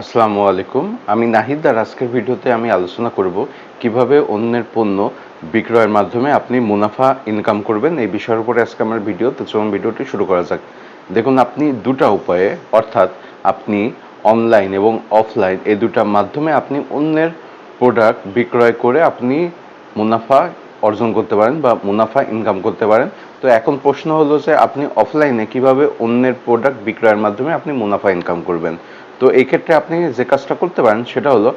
আসসালামু আলাইকুম। আমি নাহিদ আর আজকের ভিডিওতে আমি আলোচনা করব কীভাবে অন্যের পণ্য বিক্রয়ের মাধ্যমে আপনি মুনাফা ইনকাম করবেন। এই বিষয়ের উপরে আজকে আমার ভিডিও, তো চলুন ভিডিওটি শুরু করা যাক। দেখুন, আপনি দুটা উপায়ে, অর্থাৎ আপনি অনলাইন এবং অফলাইন এই দুটার মাধ্যমে আপনি অন্যের প্রোডাক্ট বিক্রয় করে আপনি মুনাফা অর্জন করতে পারেন বা মুনাফা ইনকাম করতে পারেন। তো এখন প্রশ্ন হলো যে আপনি অফলাইনে কীভাবে অন্যের প্রোডাক্ট বিক্রয়ের মাধ্যমে আপনি মুনাফা ইনকাম করবেন? তো এই ক্ষেত্রে আপনি যে কাজটা করতে পারেন সেটা হলো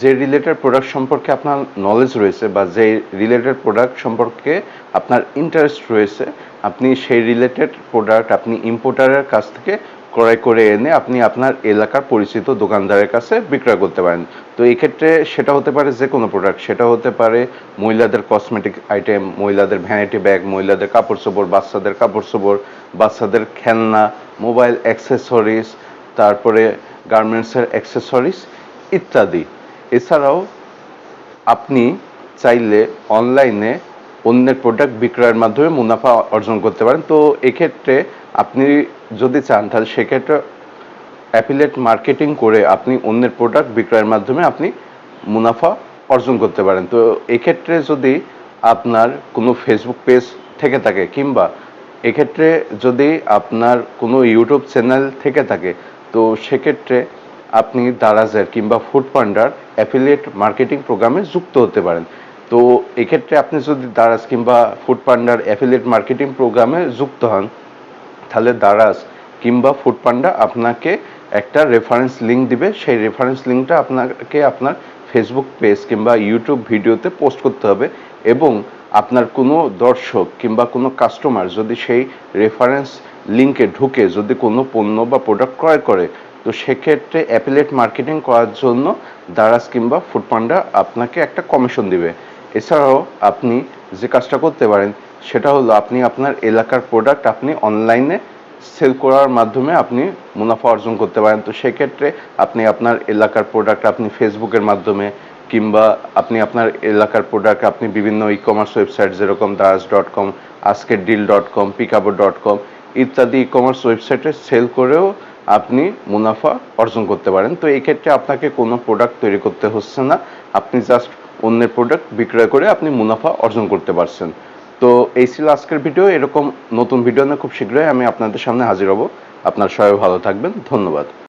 যে রিলেটেড প্রোডাক্ট সম্পর্কে আপনার নলেজ রয়েছে বা যে রিলেটেড প্রোডাক্ট সম্পর্কে আপনার ইন্টারেস্ট রয়েছে, আপনি সেই রিলেটেড প্রোডাক্ট আপনি ইম্পোর্টারের কাছ থেকে ক্রয় করে এনে আপনি আপনার এলাকার পরিচিত দোকানদারের কাছে বিক্রয় করতে পারেন। তো এই ক্ষেত্রে সেটা হতে পারে যে কোনো প্রোডাক্ট সেটা হতে পারে মহিলাদের কসমেটিক আইটেম মহিলাদের ভ্যানিটি ব্যাগ মহিলাদের কাপড় চোপড়, বাচ্চাদের কাপড় চোপড়, বাচ্চাদের খেলনা মোবাইল অ্যাক্সেসরিজ তারপরে গার্মেন্টসের অ্যাক্সেসরিজ ইত্যাদি। এছাড়াও আপনি চাইলে অনলাইনে অন্যের প্রোডাক্ট বিক্রয়ের মাধ্যমে মুনাফা অর্জন করতে পারেন। তো এক্ষেত্রে আপনি যদি চান, তাহলে সেক্ষেত্রে অ্যাপিলেট মার্কেটিং করে আপনি অন্যের প্রোডাক্ট বিক্রয়ের মাধ্যমে আপনি মুনাফা অর্জন করতে পারেন। তো এক্ষেত্রে যদি আপনার কোনো ফেসবুক পেজ থেকে থাকে কিংবা এক্ষেত্রে যদি আপনার কোনো ইউটিউব চ্যানেল থেকে থাকে তো সেক্ষেত্রে আপনি দারাজের কিংবা ফুড পান্ডার অ্যাফিলিয়েট মার্কেটিং প্রোগ্রামে যুক্ত হতে পারেন। তো এক্ষেত্রে আপনি যদি দারাজ কিংবা ফুড পান্ডার অ্যাফিলিয়েট মার্কেটিং প্রোগ্রামে যুক্ত হন, তাহলে দারাজ কিংবা ফুড পান্ডা আপনাকে একটা রেফারেন্স লিঙ্ক দিবে। সেই রেফারেন্স লিঙ্কটা আপনাকে আপনার ফেসবুক পেজ কিংবা ইউটিউব ভিডিওতে পোস্ট করতে হবে এবং আপনার কোনো দর্শক কিংবা কোনো কাস্টমার যদি সেই রেফারেন্স লিঙ্কে ঢুকে যদি কোনো পণ্য বা প্রোডাক্ট ক্রয় করে, তো সেক্ষেত্রে অ্যাপিলেট মার্কেটিং করার জন্য দারাজ কিংবা ফুড পান্ডা আপনাকে একটা কমিশন দিবে। এছাড়াও আপনি যে কাজটা করতে পারেন, সেটা হলো আপনি আপনার এলাকার প্রোডাক্ট আপনি অনলাইনে সেল করার মাধ্যমে আপনি মুনাফা অর্জন করতে পারেন। তো সেক্ষেত্রে আপনি আপনার এলাকার প্রোডাক্ট আপনি ফেসবুকের মাধ্যমে কিংবা আপনি আপনার এলাকার প্রোডাক্ট আপনি বিভিন্ন ই কমার্স ওয়েবসাইট যেরকম দারাজ ডট কম আজকের deal dot com Pickaboo dot com ইত্যাদি ই কমার্স ওয়েবসাইটে সেল করেও আপনি মুনাফা অর্জন করতে পারেন। তো এই ক্ষেত্রে আপনাকে কোনো প্রোডাক্ট তৈরি করতে হচ্ছে না। আপনি জাস্ট অন্যের প্রোডাক্ট বিক্রয় করে আপনি মুনাফা অর্জন করতে পারছেন। তো এই ছিল আজকের ভিডিও এরকম নতুন ভিডিও না খুব শীঘ্রই আমি আপনাদের সামনে হাজির হব। আপনার সবাই ভালো থাকবেন। ধন্যবাদ।